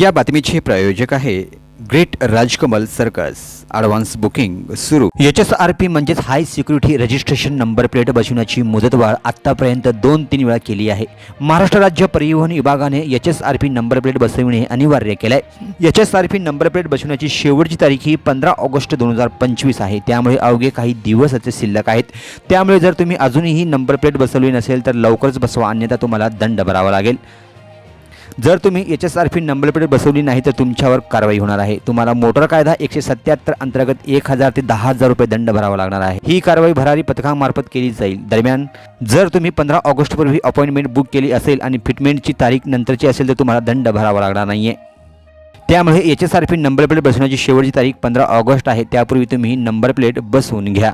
या बातमीचे प्रायोजक आहे great Rajkamal circus. Advance booking सुरू. एच एस आर पी म्हणजेच high security registration number plate बसवण्याची मुदतवाढ आत्तापर्यंत दोन तीन वेळा केली आहे. महाराष्ट्र राज्य परिवहन विभागाने H S R P number plate बसविणे अनिवार्य केलं आहे H S R P number plate बसवण्याची शेवटची तारीख ही पंधरा ऑगस्ट दोन हजार पंचवीस आहे. त्यामुळे अवघे काही दिवस असे शिल्लक आहेत. त्यामुळे जर तुम्ही अजूनही नंबर प्लेट बसवली नसेल तर लवकरच बसवा. अन्यथा तुम्हाला दंड भरावा लागेल. जर तुम्ही H S R P number plate बसवली नाही तर तुमच्यावर कारवाई होणार आहे. तुम्हाला मोटर कायदा एकशे सत्याहत्तर अंतर्गत एक हजार ते दहा हजार रुपये दंड भरावा लागणार आहे. ही कारवाई भरारी पथकामार्फत केली जाईल. दरम्यान जर तुम्ही पंधरा ऑगस्टपूर्वी अपॉइंटमेंट बुक केली असेल आणि फिटमेंटची तारीख नंतरची असेल तर तुम्हाला दंड भरावा लागणार नाही आहे त्यामुळे H S R P number plate बसवण्याची शेवटची तारीख पंधरा ऑगस्ट आहे. त्यापूर्वी तुम्ही नंबर प्लेट बसवून घ्या.